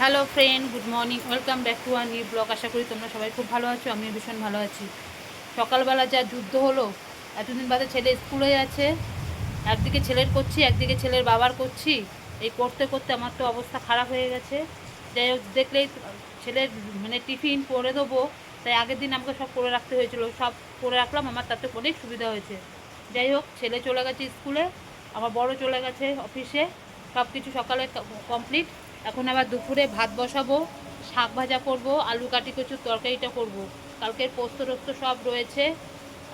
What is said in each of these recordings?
Hello friend good morning welcome back to our new blog আশা করি তোমরা সবাই খুব ভালো আছো, আমিও ভীষণ ভালো আছি। সকালবেলা যা যুদ্ধ হলো, এতদিন বাদে ছেলে স্কুলে যাচ্ছে। একদিকে ছেলের করছি, একদিকে ছেলের বাবার করছি। এই করতে করতে আমার তো অবস্থা খারাপ হয়ে গেছে। যাই হোক, দেখলেই ছেলের মানে টিফিন করে দেবো। তাই আগের দিন আমাকে সব করে রাখতে হয়েছিল। সব করে রাখলাম, আমার তাতে অনেক সুবিধা হয়েছে। যাই হোক, ছেলে চলে গেছে স্কুলে আমার বড় চলে গেছে অফিসে সব কিছু সকালে কমপ্লিট এখন আবার দুপুরে ভাত বসাবো, শাক ভাজা করব, আলু কাটি কচুর তরকারিটা করব। কালকের পোস্ত টোস্ত সব রয়েছে,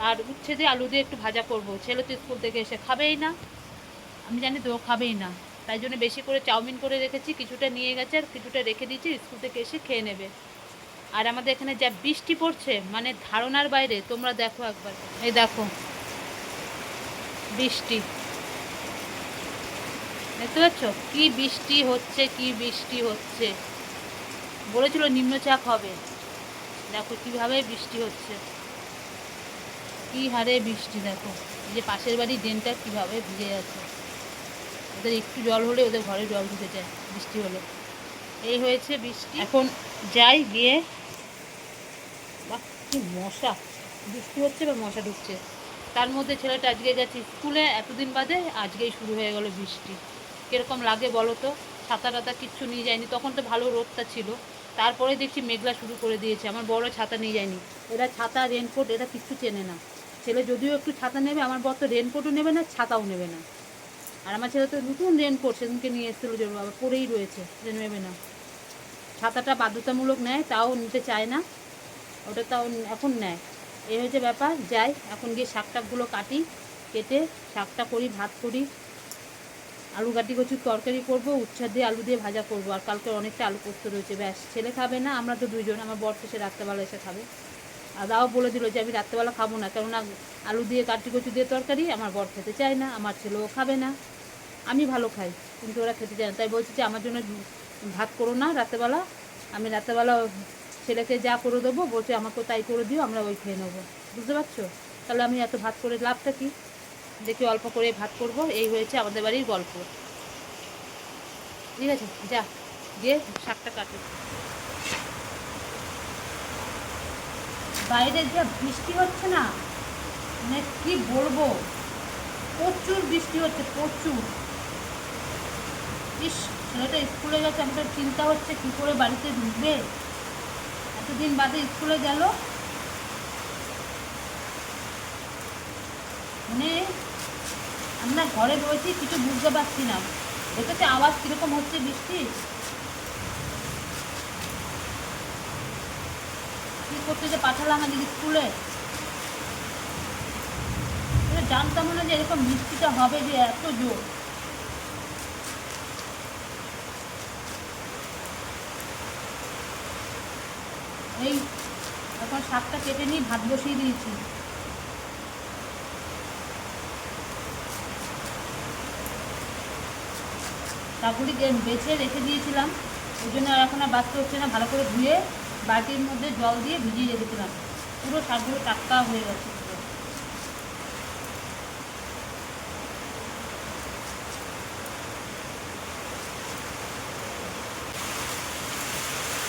আর উচ্ছে দিয়ে আলু দিয়ে একটু ভাজা করব। ছেলে তো স্কুল থেকে এসে খাবেই না। আমি জানি তো খাবেই না। তাই জন্য বেশি করে চাউমিন করে রেখেছি, কিছুটা নিয়ে গেছে আর কিছুটা রেখে দিয়েছি, স্কুল থেকে এসে খেয়ে নেবে। আর আমাদের এখানে যা বৃষ্টি পড়ছে মানে ধারণার বাইরে, তোমরা দেখো একবার। এই দেখো, বৃষ্টি। দেখতে পাচ্ছ? কি বৃষ্টি হচ্ছে কি বৃষ্টি হচ্ছে। বলেছিল নিম্নচাপ হবে। দেখো কীভাবে বৃষ্টি হচ্ছে। কি হারে বৃষ্টি দেখো। এই যে পাশের বাড়ির ড্রেনটা কীভাবে ভিজে যাচ্ছে। ওদের একটু জল হলে ওদের ঘরে জল ঢুকে যায় বৃষ্টি হলে। এই হয়েছে বৃষ্টি। এখন যাই গিয়ে বাহ কি মশা। বৃষ্টি হচ্ছে বা মশা ঢুকছে? তার মধ্যে ছেলেটা আজকে গেছে স্কুলে এতদিন বাদে আজকেই শুরু হয়ে গেল বৃষ্টি। কীরকম লাগে বলো তো? ছাতা টাতা কিচ্ছু নিয়ে যায়নি। তখন তো ভালো রোদটা ছিল। তারপরে দেখছি মেঘলা শুরু করে দিয়েছে। আমার বড় ছাতা নিয়ে যায়নি। এরা ছাতা রেনকোট এটা কিচ্ছু চেনে না। ছেলে যদিও একটু ছাতা নেবে, আমার বর তো রেনকোটও নেবে না, ছাতাও নেবে না। আর আমার ছেলে তো নতুন রেনকোট সেদিনকে নিয়ে এসেছিল যে বাবা পরেই রয়েছে, যে নেবে না। ছাতাটা বাধ্যতামূলক নেয়, তাও নিতে চায় না। ওটা তাও এখন নেয়। এই হয়েছে ব্যাপার। যাই, এখন গিয়ে শাক টাকগুলো কাটি, কেটে শাকটা করি, ভাত করি। আলু গাটি কচুর তরকারি করব, উচ্ছা দিয়ে আলু দিয়ে ভাজা করব। আর কালকে অনেকটা আলু পোস্ত রয়েছে, ব্যাস। ছেলে খাবে না, আমরা তো দুইজন আমার বর সে রাত্রেবেলা এসে খাবে। আর দাও বলে দিল যে, আমি রাত্রেবেলা খাব না, কেননা আলু দিয়ে কাটি কচু দিয়ে তরকারি আমার বর খেতে চায় না, আমার ছেলেও খাবে না। আমি ভালো খাই, কিন্তু ওরা খেতে চায় না। তাই বলছি যে, আমার জন্য ভাত করো না রাত্রেবেলা, আমি রাত্রেবেলা ছেলেকে যা করে দেবো, বলছে, আমাকেও তাই করে দিও, আমরা ওই খেয়ে নেব। বুঝতে পারছ? তাহলে আমি এত ভাত করে লাভটা কি? দেখি অল্প করে ভাত করব। এই হয়েছে আমাদের বাড়ির গল্প। ঠিক আছে, যা, গিয়ে শাকটা কাটে। বাইরে যা বৃষ্টি হচ্ছে না মানে কি বলব? প্রচুর বৃষ্টি হচ্ছে, প্রচুর। ইস, ছেলেটা স্কুলে গেছে আমাদের চিন্তা হচ্ছে কি করে বাড়িতে ঢুকবে? এতদিন বাদে স্কুলে গেল। মানে আমরা ঘরে রয়েছি, কিছু বুঝতে পারছি না। দেখেছি, আওয়াজ কীরকম হচ্ছে বৃষ্টি? কি করতে যে পাঠালাম আমাদের স্কুলে? জানতাম না যে এরকম বৃষ্টিটা হবে যে এত জোর। এই, এখন শাকটা কেটে নিয়ে ভাত বসিয়ে দিয়েছি। শাকগুলি বেছে রেখে দিয়েছিলাম। ওই জন্য আর এখন আর বাঁচতে হচ্ছে না, ভালো করে ধুয়ে বাটির মধ্যে জল দিয়ে ভিজিয়ে রেখেছিলাম পুরো শাকগুলো টাটকা হয়ে গেছে।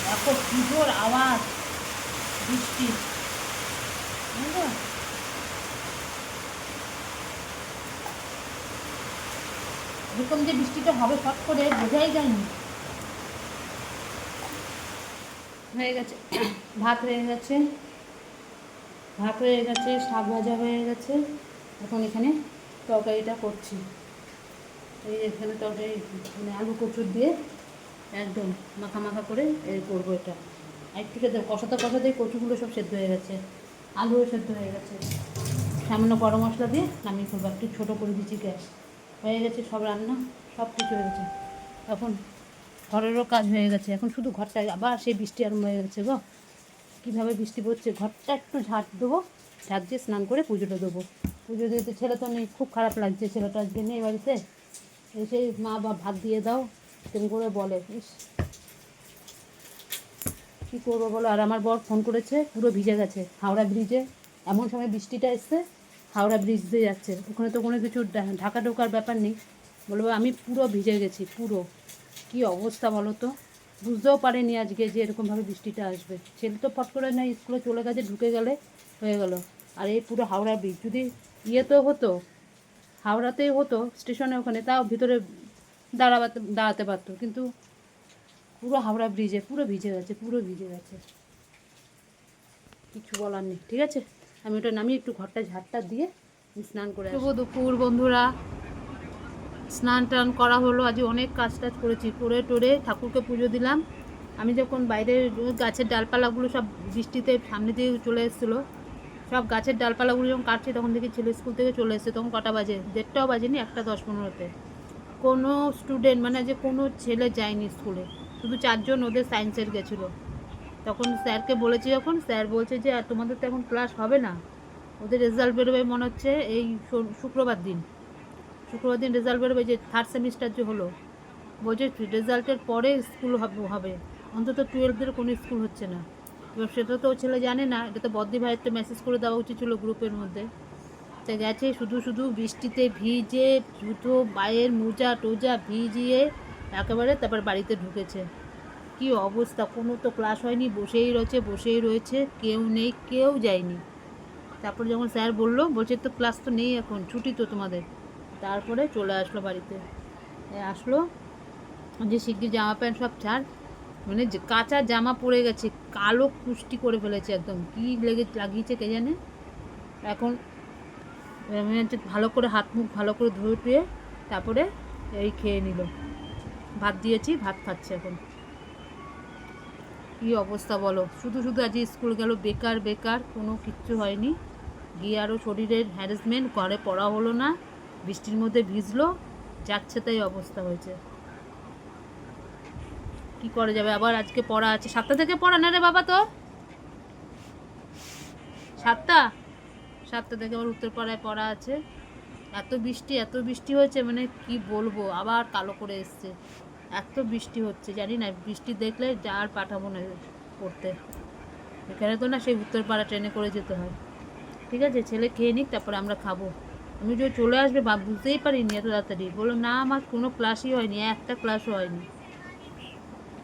দেখো পুজোর আওয়াজ, বৃষ্টি। বুঝলো এরকম যে বৃষ্টিটা হবে ফট করে, বোঝাই যায়নি। হয়ে গেছে। ভাত হয়ে গেছে। ভাত হয়ে গেছে, শাক ভাজা হয়ে গেছে। এখন এখানে তরকারিটা করছি। এই এখানে তরকারি মানে আলু কচুর দিয়ে একদম মাখা মাখা করে এই করব এটা। একটু সেদ্ধ, কষাতে কষাতে কচুগুলো সব সেদ্ধ হয়ে গেছে। আলুও সেদ্ধ হয়ে গেছে। সামান্য গরম মশলা দিয়ে নামিয়ে করব একটু ছোটো করে দিচ্ছি গ্যাস। হয়ে গেছে সব রান্না, সব কিছু হয়ে গেছে। এখন ঘরেরও কাজ হয়ে গেছে। এখন শুধু ঘরটা, আবার সেই বৃষ্টি আরম্ভ হয়ে গেছে গো। কীভাবে বৃষ্টি পড়ছে? ঘরটা একটু ঝাঁট দেবো, ঝাঁট দিয়ে স্নান করে পুজোটা দেবো। পুজো দিতে ছেলে তো নেই, খুব খারাপ লাগছে ছেলেটা আজকে নেই বাড়িতে। এসে মা বা ভাত দিয়ে দাও তেমন করে বলে। ইস, কী করব বলো? আর আমার বর ফোন করেছে, পুরো ভিজে গেছে, হাওড়া ব্রিজে। এমন সময় বৃষ্টিটা এসছে হাওড়া ব্রিজ দিয়ে যাচ্ছে। ওখানে তো কোনো কিছু ঢাকা ঢোকার ব্যাপার নেই। বলব আমি পুরো ভিজে গেছি, পুরো। কি অবস্থা বলো তো? বুঝতেও পারেনি আজকে যে এরকমভাবে বৃষ্টিটা আসবে। ছেলে তো ফট করে না স্কুলে চলে গেছে, ঢুকে গেলে হয়ে গেল। আর এই পুরো হাওড়া ব্রিজ যদি ইয়েতেও হতো, হাওড়াতেই হতো, স্টেশনে ওখানে, তাও ভিতরে দাঁড়াতে দাঁড়াতে পারতো। কিন্তু পুরো হাওড়া ব্রিজে, পুরো ভিজে গেছে, পুরো ভিজে গেছে। কিছু বলার নেই, ঠিক আছে? আমি ওটা নামিয়ে একটু ঘরটা ঝাড়টা দিয়ে স্নান করে শুভ দুপুর বন্ধুরা। স্নান টান করা হলো আজ অনেক কাজ টাজ করেছি। করে টোরে ঠাকুরকে পুজো দিলাম। আমি যখন বাইরে গাছের ডালপালাগুলো সব বৃষ্টিতে সামনে দিয়ে চলে এসেছিল সব গাছের ডালপালাগুলো যখন কাটছি তখন দেখি ছেলে স্কুল থেকে চলে এসেছে। তখন কটা বাজে? দেড়টাও বাজেনি একটা দশ পনেরোতে। কোনো স্টুডেন্ট মানে যে কোনো ছেলে যায়নি স্কুলে। শুধু চারজন ওদের সায়েন্সের গেছিল। তখন স্যারকে বলেছি যখন, স্যার বলছে যে, আর তোমাদের তো এখন ক্লাস হবে না। ওদের রেজাল্ট বেরোবে মনে হচ্ছে এই শুক্রবার দিন। শুক্রবার দিন রেজাল্ট বেরোবে যে থার্ড সেমিস্টার যে হলো। বলছে রেজাল্টের পরে স্কুল হবে অন্তত টুয়েলভদের কোনো স্কুল হচ্ছে না। এবার সেটা তো ছেলে জানে না। এটা তো বদ্দি ভাইয়ের তো মেসেজ করে দেওয়া উচিত ছিল গ্রুপের মধ্যে। তা গেছে শুধু শুধু বৃষ্টিতে ভিজে জুতো, পায়ের মোজা, টোজা ভিজিয়ে একেবারে তারপর বাড়িতে ঢুকেছে। কি অবস্থা? কোনো তো ক্লাস হয়নি, বসেই রয়েছে বসেই রয়েছে, কেউ নেই, কেউ যায়নি। তারপর যখন স্যার বলল, বলছে তো ক্লাস তো নেই এখন, ছুটি তো তোমাদের। তারপরে চলে আসলো বাড়িতে। আসলো, যে শিগগির জামা প্যান্ট সব ছাড় মানে যে কাঁচা জামা পরে গেছে, কালো কুষ্টি করে ফেলেছে একদম। কী লেগে, লাগিয়েছে কে জানে? এখন আমি হচ্ছে ভালো করে হাত মুখ ভালো করে ধুয়ে টুয়ে, তারপরে এই খেয়ে নিল। ভাত দিয়েছি, ভাত খাচ্ছে এখন। কী অবস্থা বলো? শুধু শুধু আজ স্কুল গেল, বেকার বেকার, কোনো কিচ্ছু হয়নি। গিয়ে আরও শরীরের হ্যারাসমেন্ট ঘরে পড়া হলো না, বৃষ্টির মধ্যে ভিজলো, যাচ্ছে তাই অবস্থা হয়েছে। কি করে যাবে? আবার আজকে পড়া আছে। সাতটা থেকে পড়া না রে বাবা তো সাতটা? সাতটা থেকে আবার উত্তরপাড়ায় পড়া আছে। এত বৃষ্টি এত বৃষ্টি হয়েছে মানে কি বলব? আবার কালো করে এসছে। এত বৃষ্টি হচ্ছে, জানি না, বৃষ্টি দেখলে আর পাঠাবো না পড়তে। এখানে তো না সেই উত্তরপাড়া ট্রেনে করে যেতে হয়। ঠিক আছে, ছেলে খেয়ে নিক, তারপরে আমরা খাব। আমি যে চলে আসবে, বা বুঝতেই পারিনি এত তাড়াতাড়ি। বলল না, আমার কোনো ক্লাসই হয়নি, একটা ক্লাসও হয়নি।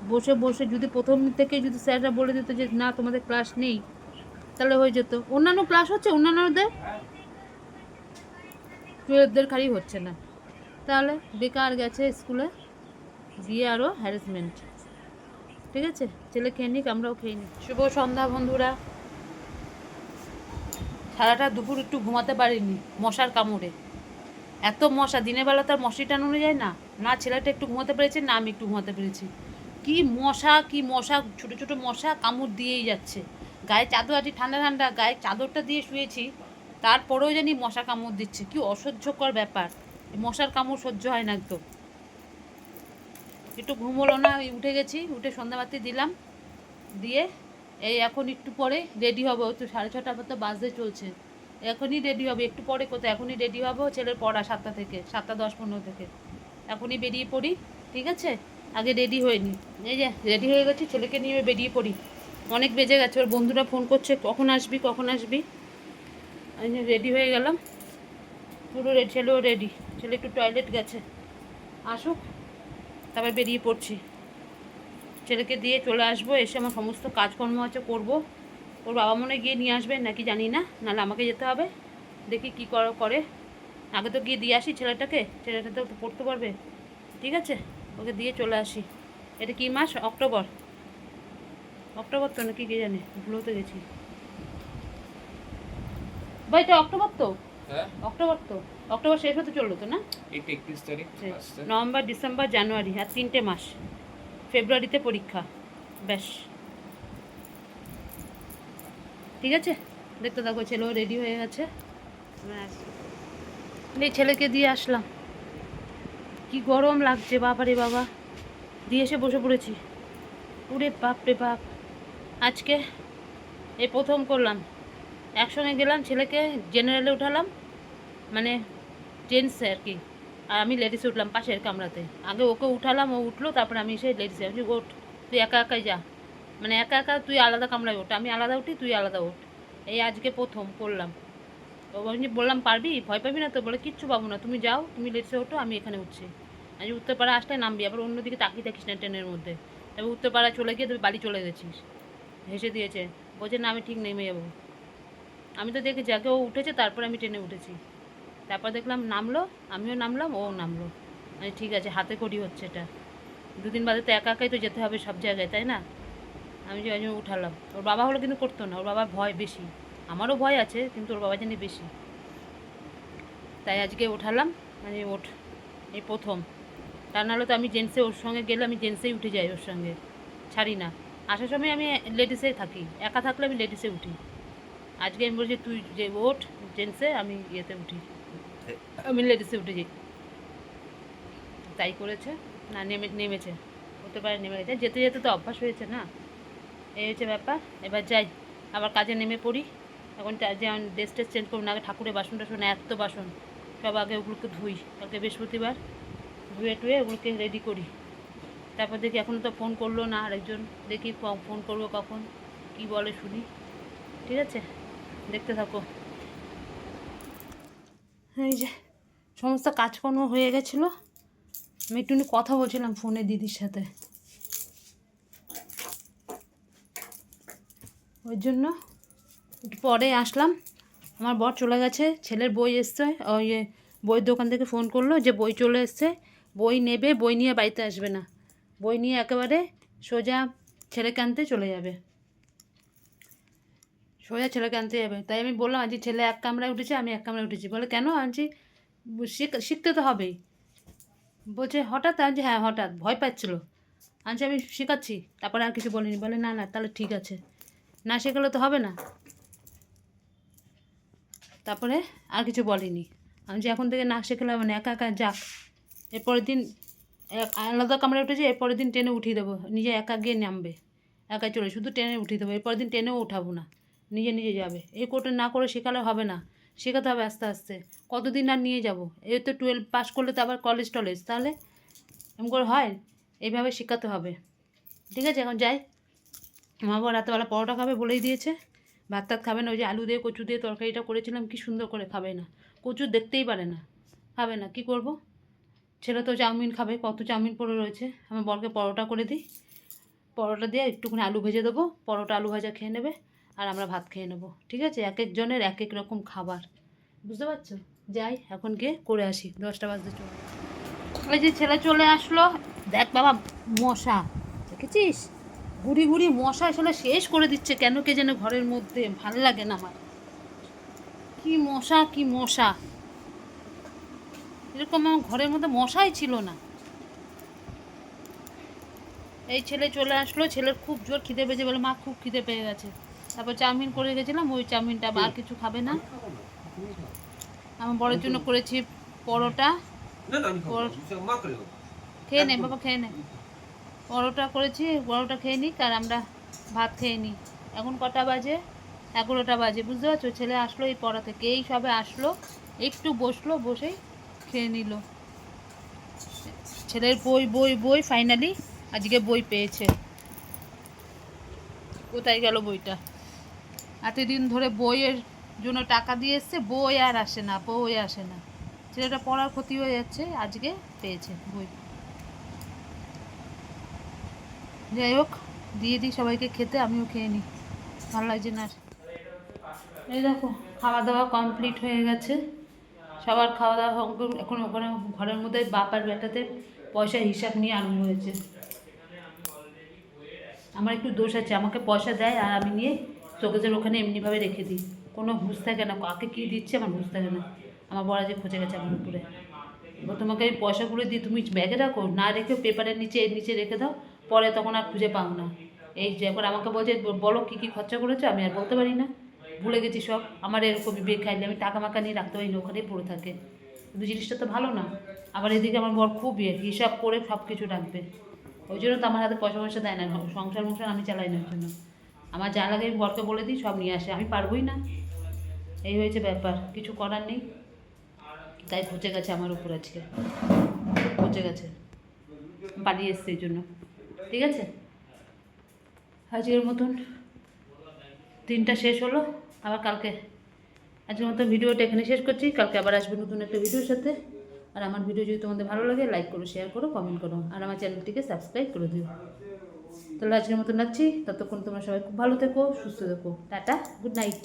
বসে বসে যদি প্রথম থেকে যদি স্যাররা বলে দিত যে, না, তোমাদের ক্লাস নেই, তাহলে হয়ে যেত। অন্যান্য ক্লাস হচ্ছে, অন্যান্যদের টুয়েলভদের খালি হচ্ছে না। তাহলে বেকার গেছে স্কুলে। গিয়ে আরও হ্যারাসমেন্ট ঠিক আছে? ছেলে খেয়ে নিক, আমরাও খেয়ে নিই। শুভ সন্ধ্যা বন্ধুরা। সারাটা দুপুর একটু ঘুমাতে পারিনি, মশার কামড়ে। এত মশা, দিনের বেলা তো আর মশারি টানানো যায় না। না ছেলেটা একটু ঘুমাতে পেরেছে, না আমি একটু ঘুমাতে পেরেছি। কি মশা কি মশা, ছোট ছোট মশা কামড় দিয়েই যাচ্ছে। গায়ে চাদর আছে, ঠান্ডা ঠান্ডা, গায়ে চাদরটা দিয়ে শুয়েছি। তারপরেও জানি মশা কামড় দিচ্ছে। কি অসহ্যকর ব্যাপার। মশার কামড় সহ্য হয় না একদম। একটু ঘুম হলো না উঠে গেছি, উঠে সন্ধ্যাবাতি দিলাম, দিয়ে এই এখন একটু পরে রেডি হব, তো সাড়ে ছটা মতো বাজতে চলছে। এখনই রেডি হবে, একটু পরে কোথায়, এখনই রেডি হব ছেলের পড়া সাতটা থেকে, সাতটা দশ পনেরো থেকে। এখনই বেরিয়ে পড়ি, ঠিক আছে? আগে রেডি হয়নি এই যে রেডি হয়ে গেছি, ছেলেকে নিয়ে বেরিয়ে পড়ি। অনেক বেজে গেছে, ওর বন্ধুরা ফোন করছে, কখন আসবি কখন আসবি? আমি রেডি হয়ে গেলাম। পুরো রেডি ছেলেও রেডি ছেলে একটু টয়লেট গেছে। আসুক। তারপর বেরিয়ে পড়ছি। ছেলেকে দিয়ে চলে আসব, এসে আমার সমস্ত কাজকর্ম আছে, করব। ওর বাবা মনে গিয়ে নিয়ে আসবে, নাকি জানি না, নাহলে আমাকে যেতে হবে। দেখি কী কর, করে। আগে তো গিয়ে দিয়ে আসি ছেলেটাকে, ছেলেটা তো পড়তে পারবে। ঠিক আছে? ওকে দিয়ে চলে আসি। এটা কি মাস? অক্টোবর। অক্টোবর তো নাকি কে জানে ভুলোতে গেছি। ভাই, এটা অক্টোবর তো? অক্টোবর তো অক্টোবর শেষ হতে চলল তো না? এটা একত্রিশ তারিখ নভেম্বর ডিসেম্বর জানুয়ারি আর তিনটে মাস। ফেব্রুয়ারিতে পরীক্ষা। ব্যাস। ঠিক আছে? দেখতে থাকো ছেলেও রেডি হয়ে গেছে। এই ছেলেকে দিয়ে আসলাম। কি গরম লাগছে বাবারে বাবা। দিয়ে এসে বসে পড়েছি। উরে বাপ রে বাপ। আজকে এই প্রথম করলাম। একসঙ্গে গেলাম ছেলেকে জেনারেলে উঠালাম। মানে জেন্টসে আর কি আর আমি লেডিসে উঠলাম পাশের কামরাতে। আগে ওকে উঠালাম, ও উঠল, তারপরে আমি সেই লেডিসে আমি ওঠ, তুই একা একাই যা। মানে একা একা তুই আলাদা কামরায় ওঠ, আমি আলাদা উঠি, তুই আলাদা ওঠ। এই আজকে প্রথম করলাম। তো আমি বললাম, পারবি? ভয় পাবি না তো? বলে, কিচ্ছু পাবো না, তুমি যাও, তুমি লেডিসে ওঠো, আমি এখানে উঠছি। আমি উত্তরপাড়া আসলে নামবি, আবার অন্যদিকে তাকিয়ে থাকিস না ট্রেনের মধ্যে। এবার উত্তরপাড়া চলে গিয়ে তুমি বাড়ি চলে গেছিস। হেসে দিয়েছে। বলছে, না, আমি ঠিক নেমে যাব। আমি তো দেখেছি, আগে ও উঠেছে, তারপর আমি ট্রেনে উঠেছি। তারপর দেখলাম নামলো, আমিও নামলাম, ও নামলো। মানে ঠিক আছে, হাতে করি হচ্ছে এটা। দুদিন বাদে তো একা একাই তো যেতে হবে সব জায়গায়, তাই না? আমি যে জন্য উঠালাম। ওর বাবা হলো কিন্তু করতো না, ওর বাবার ভয় বেশি। আমারও ভয় আছে, কিন্তু ওর বাবা জানি বেশি। তাই আজকে উঠালাম মানে ওঠ, এই প্রথম। তা নাহলে তো আমি জেন্টসে ওর সঙ্গে গেলে আমি জেন্টসেই উঠে যাই ওর সঙ্গে। ছাড়ি না। আসার সময় আমি লেডিসেই থাকি। একা থাকলে আমি লেডিসে উঠি। আজকে আমি বলছি, তুই যে ওঠ, জেন্টসে আমি ইয়েতে উঠি। আমি লেডিসে উঠে তাই করেছে। না, নেমে, নেমেছে। হতে পারে, নেমে গেছে। যেতে যেতে তো অভ্যাস হয়েছে না। এই হচ্ছে ব্যাপার। এবার যাই। আবার কাজে নেমে পড়ি। এখন চা- যে ড্রেস টেস চেঞ্জ করুন, আগে ঠাকুরের বাসন টাসন, এত বাসন। সব আগে ওগুলোকে ধুই। কালকে বৃহস্পতিবার। ধুয়ে টুয়ে ওগুলোকে রেডি করি। তারপর দেখি এখনও তো ফোন করল না আরেকজন। দেখি ফোন করব কখন? কি বলে শুনি। ঠিক আছে? দেখতে থাকো। এই যে। সমস্ত কাজকর্ম হয়ে গেছিল। আমি একটু কথা বলছিলাম ফোনে দিদির সাথে। ওই জন্য একটু পরে আসলাম। আমার বর চলে গেছে, ছেলের বই এসছে, ওই বইয়ের দোকান থেকে ফোন করল যে বই চলে এসছে, বই নেবে, বই নিয়ে বাড়িতে আসবে না। বই নিয়ে একেবারে সোজা ছেলেকে আনতে চলে যাবে। সোজা ছেলেকে আনতে যাবে। তাই আমি বললাম আজকে ছেলে এক কামরায় উঠেছে, আমি এক কামরায় উঠেছি। বলে, কেন আনছি? শিখতে তো হবেই। বলছে হঠাৎ আনছি হ্যাঁ হঠাৎ, ভয় পাচ্ছিল। আনছি, আমি শেখাচ্ছি, তারপরে আর কিছু বলিনি। বলে, না না, তাহলে ঠিক আছে। না শেখালে তো হবে না। তারপরে আর কিছু বলিনি। আমি যে এখন থেকে না শেখালে হবে না, একা একা যাক এরপরের দিন আলাদা কামরায় উঠেছে, এরপরের দিন ট্রেনে উঠিয়ে দেবো। নিজে একা গিয়ে নামবে। একা চলে, শুধু ট্রেনে উঠিয়ে দেবো। এরপরের দিন ট্রেনেও উঠাবো না। নিজে নিজে যাবে। এই কোটা না করে শেখালে হবে না। শেখাতে হবে আস্তে আস্তে। কতদিন আর নিয়ে যাব? এই তো টুয়েলভ পাস করলে তো আবার কলেজ টলেজ, তাহলে? এমন করে হয়, এইভাবে শেখাতে হবে। ঠিক আছে, এখন যাই। মা বাবা রাতেবেলা পরোটা খাবে বলেই দিয়েছে। ভাত টাত খাবে না, ওই যে আলু দিয়ে কচু দিয়ে তরকারিটা করেছিলাম, কি সুন্দর করে খাবে না। কচু দেখতেই পারে না, খাবে না, কি করব? ছেলে তো চাউমিন খাবে, কত চাউমিন পড়ে রয়েছে। আমি বরকে পরোটা করে দিই। পরোটা দিয়ে একটুখানি আলু ভেজে দেবো, পরোটা আলু ভাজা খেয়ে নেবে। আর আমরা ভাত খেয়ে নেব, ঠিক আছে? এক একজনের এক এক রকম খাবার। বুঝতে পারছ? যাই, এখন গিয়ে করে আসি, দশটা বাজতে চলে ওই যে ছেলে চলে আসলো, দেখ বাবা, মশা, দেখেছিস? ঘুরি ঘুরি মশা আসলে শেষ করে দিচ্ছে, কেন কে যেন ঘরের মধ্যে, ভালো লাগে না আমার। কি মশা কি মশা। এরকম আমার ঘরের মধ্যে মশাই ছিল না। এই ছেলে চলে আসলো, ছেলের খুব জোর খিদে পেয়েছে বলে, মা খুব খিদে পেয়ে গেছে। তারপর চাউমিন করে গেছিলাম ওই চাউমিনটা আর কিছু খাবে না। আমার বড়ের জন্য করেছি পরোটা। খেয়ে নে বাবা খেয়ে নে। পরোটা করেছি পরোটা খেয়ে নিক আর আমরা ভাত খেয়ে নিই। এখন কটা বাজে? এগারোটা বাজে বুঝতে পারছ? ছেলে আসলো এই পড়া থেকে এই সবে আসলো একটু বসল বসেই খেয়ে নিল। ছেলের বই বই বই ফাইনালি আজকে বই পেয়েছে। কোথায় গেল বইটা? এতদিন ধরে বইয়ের জন্য টাকা দিয়ে এসছে, বই আর আসে না, বই আসে না। ছেলেটা পড়ার ক্ষতি হয়ে যাচ্ছে, আজকে পেয়েছে বই। যাই হোক, দিয়ে দিই সবাইকে খেতে, আমিও খেয়ে নিই। ভালো লাগছে না এই দেখো খাওয়া দাওয়া কমপ্লিট হয়ে গেছে। সবার খাওয়া দাওয়া এখন ওখানে ঘরের মধ্যে বাপার বেটাতে পয়সার হিসাব নিয়ে আরম্ভ হয়েছে। আমার একটু দোষ আছে, আমাকে পয়সা দেয় আর আমি নিয়ে শোকেজের ওখানে এমনিভাবে রেখে দিই। কোনো হুঁশ থাকে না। কাকে কী দিচ্ছে আমার হুঁশ থাকে না। আমার বড় যে খোঁজে গেছে আমার উপরে। তোমাকে আমি পয়সাগুলো দিই। তুমি ব্যাগে রাখো। না রেখে পেপারের নিচে, এর নিচে রেখে দাও। পরে তখন আর খুঁজে পাও না। এই যে এখন আমাকে বলছে, বলো কী কী খরচা করেছ? আমি আর বলতে পারি না। ভুলে গেছি সব। আমার এরকমই বেগ খাইলে আমি টাকা মাকা নিয়ে রাখতে পারি না। ওখানেই পড়ে থাকে। কিন্তু জিনিসটা তো ভালো না। আবার এদিকে আমার বর খুব ইয়ে। হিসাব করে সব কিছু রাখবে। ওই জন্য তো আমার হাতে পয়সা পয়সা দেয় না। সংসার মংসার আমি চালাই না ওই জন্য। আমার যা লাগে বরকে বলে দিই, সব নিয়ে আসে। আমি পারবোই না। এই হয়েছে ব্যাপার, কিছু করার নেই। তাই পচে গেছে আমার উপর আজকে। পচে গেছে। পালিয়ে এসছে এই জন্য। ঠিক আছে? আজকের মতন দিনটা শেষ হলো। আবার কালকে, আজকের মতো ভিডিওটা এখানে শেষ করছি। কালকে আবার আসবে নতুন একটা ভিডিওর সাথে। আর আমার ভিডিও যদি তোমাদের ভালো লাগে লাইক করো শেয়ার করো কমেন্ট করো। আর আমার চ্যানেলটিকে সাবস্ক্রাইব করে দিও। তাহলে আজকের মতো নাচ্ছি, ততক্ষণ তোমরা সবাই খুব ভালো থেকো, সুস্থ থেকো। Tata, good night.